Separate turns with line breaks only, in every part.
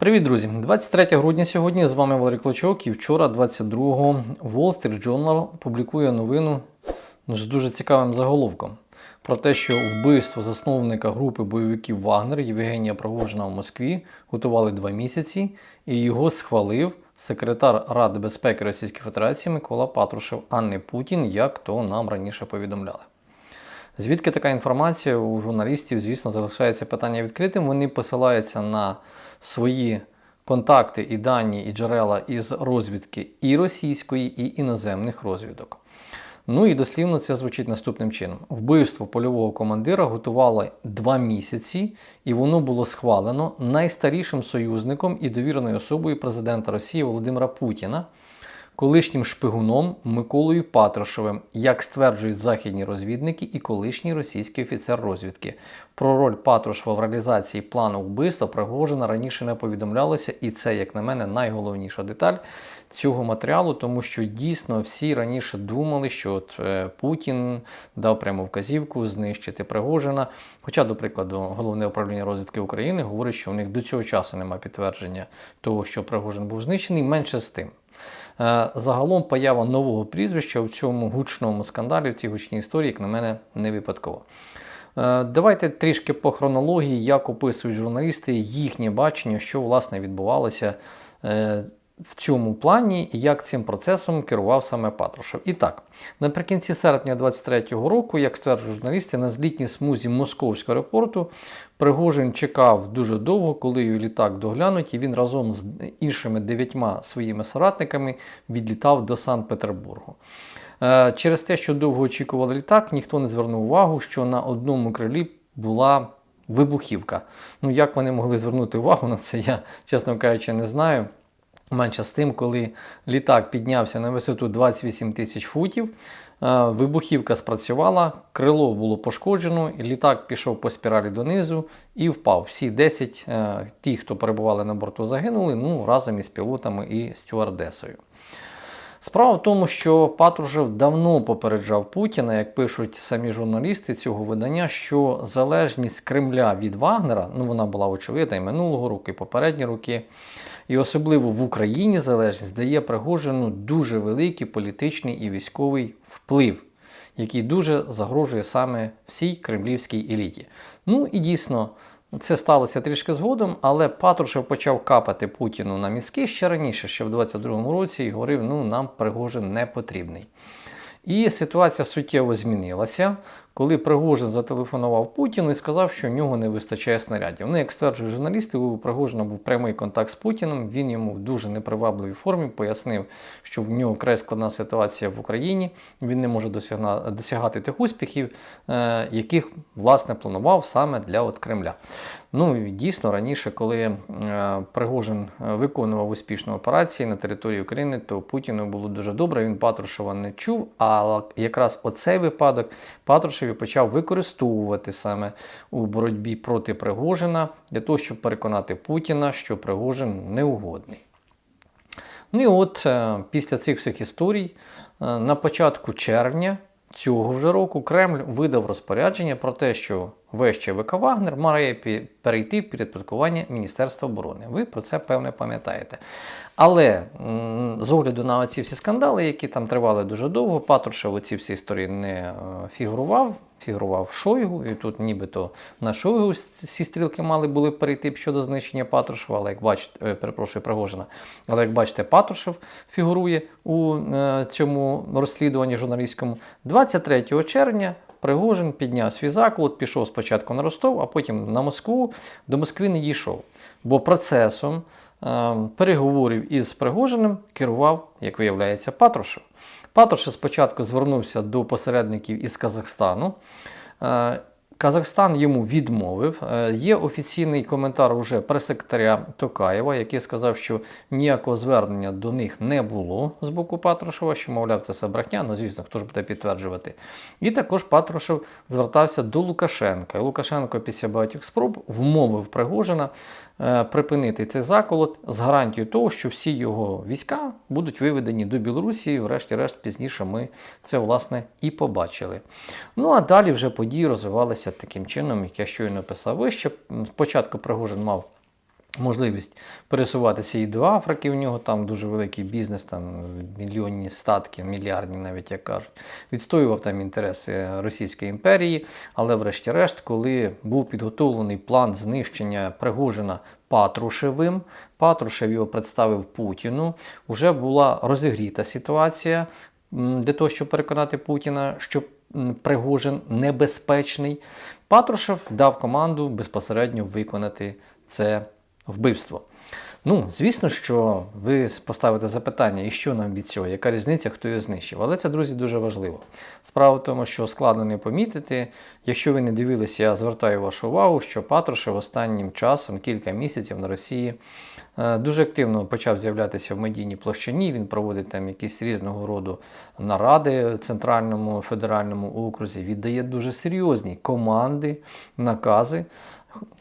Привіт, друзі! 23 грудня сьогодні з вами Валерій Клочок і вчора, 22-го, Wall Street Journal публікує новину ну, з дуже цікавим заголовком про те, що вбивство засновника групи бойовиків Вагнер Євгенія Пригожина в Москві готували два місяці, і його схвалив секретар Ради безпеки Російської Федерації Микола Патрушев, а не Путін, як то нам раніше повідомляли. Звідки така інформація у журналістів, звісно, залишається питання відкритим. Вони посилаються на свої контакти і дані, і джерела із розвідки і російської, і іноземних розвідок. Ну і дослівно це звучить наступним чином: вбивство польового командира готували два місяці, і воно було схвалено найстарішим союзником і довіреною особою президента Росії Володимира Путіна колишнім шпигуном Миколою Патрушевим, як стверджують західні розвідники і колишній російський офіцер розвідки. Про роль Патрушева в реалізації плану вбивства Пригожина раніше не повідомлялося, і це, як на мене, найголовніша деталь цього матеріалу, тому що дійсно всі раніше думали, що от е, Путін дав пряму вказівку знищити Пригожина. Хоча, до прикладу, головне управління розвідки України говорить, що у них до цього часу немає підтвердження того, що Пригожин був знищений, менше з тим. Е, загалом поява нового прізвища в цьому гучному скандалі, в цій гучній історії, як на мене, не випадково. Е, давайте трішки по хронології, як описують журналісти їхнє бачення, що власне відбувалося е, в цьому плані і як цим процесом керував саме Патрушев. І так, наприкінці серпня 23-го року, як стверджують журналісти, на злітній смузі московського аеропорту Пригожин чекав дуже довго, коли його літак доглянуть, і він разом з іншими дев'ятьма своїми соратниками відлітав до Санкт-Петербургу. Е, через те, що довго очікували літак, ніхто не звернув увагу, що на одному крилі була вибухівка. Ну, як вони могли звернути увагу на це, я, чесно кажучи, не знаю. Менше з тим, коли літак піднявся на висоту 28 тисяч футів, е, вибухівка спрацювала, крило було пошкоджено, і літак пішов по спіралі донизу і впав. Всі 10 е, ті, хто перебували на борту, загинули ну, разом із пілотами і стюардесою. Справа в тому, що Патрушев давно попереджав Путіна, як пишуть самі журналісти цього видання, що залежність Кремля від Вагнера, ну вона була очевидна і минулого року, і попередні роки, і особливо в Україні залежність дає Пригожину дуже великий політичний і військовий вплив, який дуже загрожує саме всій кремлівській еліті. Ну і дійсно. Це сталося трішки згодом, але Патрушев почав капати Путіну на мізки ще раніше, ще в 22-му році, і говорив, ну нам Пригожин не потрібний. І ситуація суттєво змінилася коли Пригожин зателефонував Путіну і сказав, що в нього не вистачає снарядів. Ну, як стверджують журналісти, у Пригожина був прямий контакт з Путіним. Він йому в дуже непривабливій формі пояснив, що в нього край складна ситуація в Україні. Він не може досягати тих успіхів, е, яких власне планував саме для от Кремля. Ну і дійсно раніше, коли е, Пригожин е, виконував успішну операції на території України, то Путіну було дуже добре. Він Патрушева не чув. А якраз оцей випадок Патрушев почав використовувати саме у боротьбі проти Пригожина для того, щоб переконати Путіна, що Пригожин неугодний. Ну і от е, після цих всіх історій на початку червня цього вже року Кремль видав розпорядження про те, що ЧВК Вагнер має перейти в підпорядкування Міністерства оборони. Ви про це певне пам'ятаєте. Але з огляду на ці всі скандали, які там тривали дуже довго, Патрушев ці всі історії не е, фігурував фігурував Шойгу, і тут нібито на Шойгу всі стрілки мали були перейти щодо знищення Патрушева, але як бачите, е, перепрошую Пригожина, але як бачите, Патрушев фігурує у е, цьому розслідуванні журналістському 23 червня. Пригожин підняв свій заклад, пішов спочатку на Ростов, а потім на Москву. До Москви не дійшов. Бо процесом е, переговорів із Пригожиним керував, як виявляється, Патрушев. Патрушев спочатку звернувся до посередників із Казахстану. Е, Казахстан йому відмовив. Е, є офіційний коментар уже прес-секретаря Токаєва, який сказав, що ніякого звернення до них не було з боку Патрушева, що, мовляв, це все брехня, ну звісно, хто ж буде підтверджувати. І також Патрушев звертався до Лукашенка. Лукашенко після багатьох спроб вмовив Пригожина припинити цей заколот з гарантією того, що всі його війська будуть виведені до Білорусі. Врешті-решт, пізніше ми це власне і побачили. Ну а далі вже події розвивалися таким чином, як я щойно писав вище. Спочатку Пригожин мав можливість пересуватися і до Африки. У нього там дуже великий бізнес, там мільйонні статки, мільярдні, навіть як кажуть. Відстоював там інтереси Російської імперії, але, врешті-решт, коли був підготовлений план знищення Пригожина Патрушевим, Патрушев його представив Путіну. Вже була розігріта ситуація для того, щоб переконати Путіна, що Пригожин небезпечний. Патрушев дав команду безпосередньо виконати це вбивство. Ну, звісно, що ви поставите запитання, і що нам від цього, яка різниця, хто його знищив. Але це, друзі, дуже важливо. Справа в тому, що складно не помітити. Якщо ви не дивилися, я звертаю вашу увагу, що Патрушев останнім часом, кілька місяців на Росії, е, дуже активно почав з'являтися в медійній площині. Він проводить там якісь різного роду наради центральному федеральному окрузі, віддає дуже серйозні команди, накази.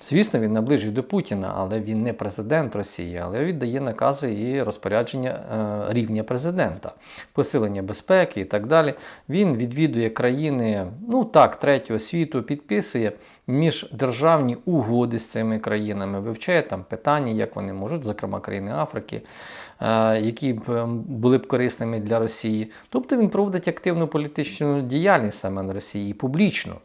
Звісно, він наближує до Путіна, але він не президент Росії, але віддає накази і розпорядження е, рівня президента, посилення безпеки і так далі. Він відвідує країни, ну так, третього світу, підписує міждержавні угоди з цими країнами, вивчає там питання, як вони можуть, зокрема країни Африки, е, які б е, були б корисними для Росії. Тобто він проводить активну політичну діяльність саме на Росії публічно.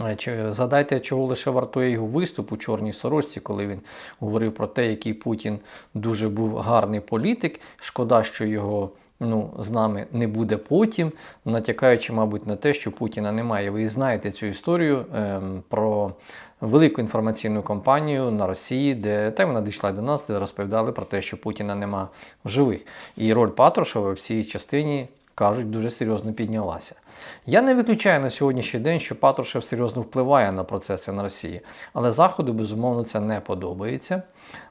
Е, згадайте, чого лише вартує його виступ у чорній сорочці, коли він говорив про те, який Путін дуже був гарний політик. Шкода, що його ну, з нами не буде потім, натякаючи, мабуть, на те, що Путіна немає. Ви знаєте цю історію ем, про велику інформаційну кампанію на Росії, де та вона дійшла до нас, де розповідали про те, що Путіна нема в живих. І роль Патрушева в цій частині кажуть, дуже серйозно піднялася. Я не виключаю на сьогоднішній день, що Патрушев серйозно впливає на процеси на Росії, але Заходу, безумовно, це не подобається,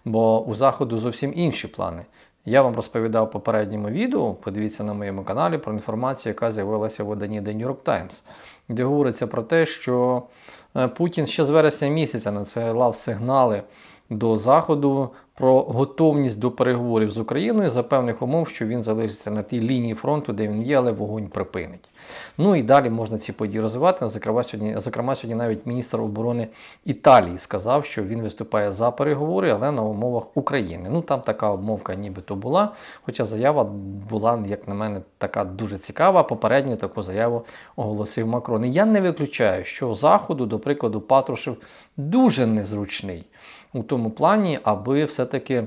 бо у Заходу зовсім інші плани. Я вам розповідав в попередньому відео, подивіться на моєму каналі про інформацію, яка з'явилася в виданні The New York Times, де говориться про те, що е, Путін ще з вересня місяця надсилав сигнали до Заходу про готовність до переговорів з Україною за певних умов, що він залишиться на тій лінії фронту, де він є, але вогонь припинить. Ну і далі можна ці події розвивати. Зокрема, сьогодні, зокрема, сьогодні навіть міністр оборони Італії сказав, що він виступає за переговори, але на умовах України. Ну там така обмовка нібито була. Хоча заява була, як на мене, така дуже цікава. Попередню таку заяву оголосив Макрон. І я не виключаю, що заходу, до прикладу, Патрушев дуже незручний у тому плані, аби все-таки.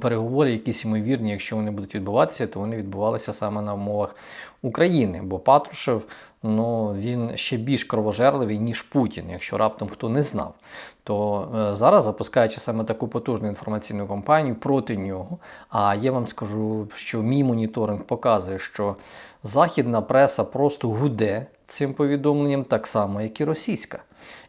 Переговори, якісь ймовірні, якщо вони будуть відбуватися, то вони відбувалися саме на умовах України. Бо Патрушев ну, він ще більш кровожерливий, ніж Путін, якщо раптом хто не знав. То е, зараз, запускаючи саме таку потужну інформаційну кампанію проти нього, а я вам скажу, що мій моніторинг показує, що західна преса просто гуде цим повідомленням так само, як і російська.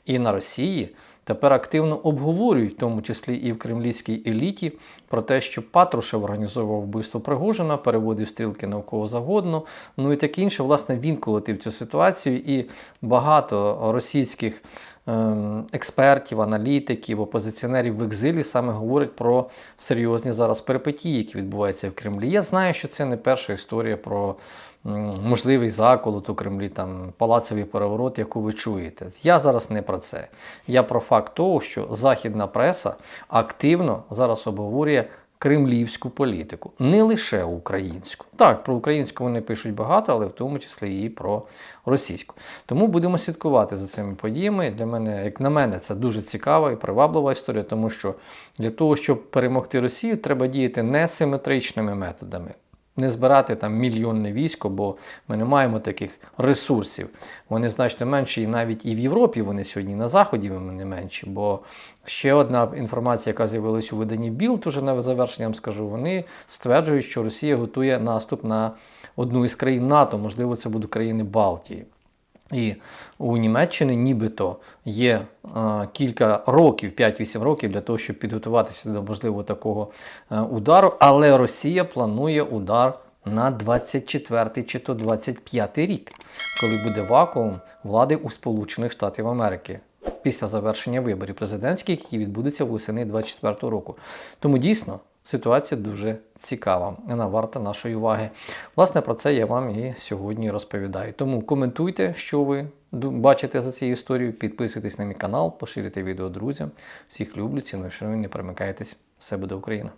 І на Росії тепер активно обговорюють, в тому числі і в кремлівській еліті, про те, що Патрушев організовував вбивство Пригожина, переводив стрілки на кого завгодно. Ну і таке інше, власне, він колотив цю ситуацію, і багато російських ем, експертів, аналітиків, опозиціонерів в екзилі саме говорять про серйозні зараз перипетії, які відбуваються в Кремлі. Я знаю, що це не перша історія про можливий заколот у Кремлі, там палацевий переворот, яку ви чуєте. Я зараз не про це. Я про факт того, що західна преса активно зараз обговорює. Кремлівську політику, не лише українську. Так, про українську вони пишуть багато, але в тому числі і про російську. Тому будемо слідкувати за цими подіями. Для мене, як на мене, це дуже цікава і приваблива історія, тому що для того, щоб перемогти Росію, треба діяти несиметричними методами не збирати там мільйонне військо, бо ми не маємо таких ресурсів. Вони значно менші, і навіть і в Європі вони сьогодні на Заході не менші. Бо ще одна інформація, яка з'явилася у виданні Білд, уже на завершенням скажу, вони стверджують, що Росія готує наступ на одну із країн НАТО, можливо, це будуть країни Балтії. І у Німеччини нібито є е, кілька років, 5-8 років для того, щоб підготуватися до можливо такого е, удару. Але Росія планує удар на 24 чи то 25 рік, коли буде вакуум влади у Сполучених Штатів Америки. Після завершення виборів президентських, які відбудуться восени 24 року. Тому дійсно ситуація дуже цікава, вона варта нашої уваги. Власне, про це я вам і сьогодні розповідаю. Тому коментуйте, що ви бачите за цією історією. Підписуйтесь на мій канал, поширюйте відео друзям. Всіх люблю, ціную, ви не перемикайтесь. Все буде Україна!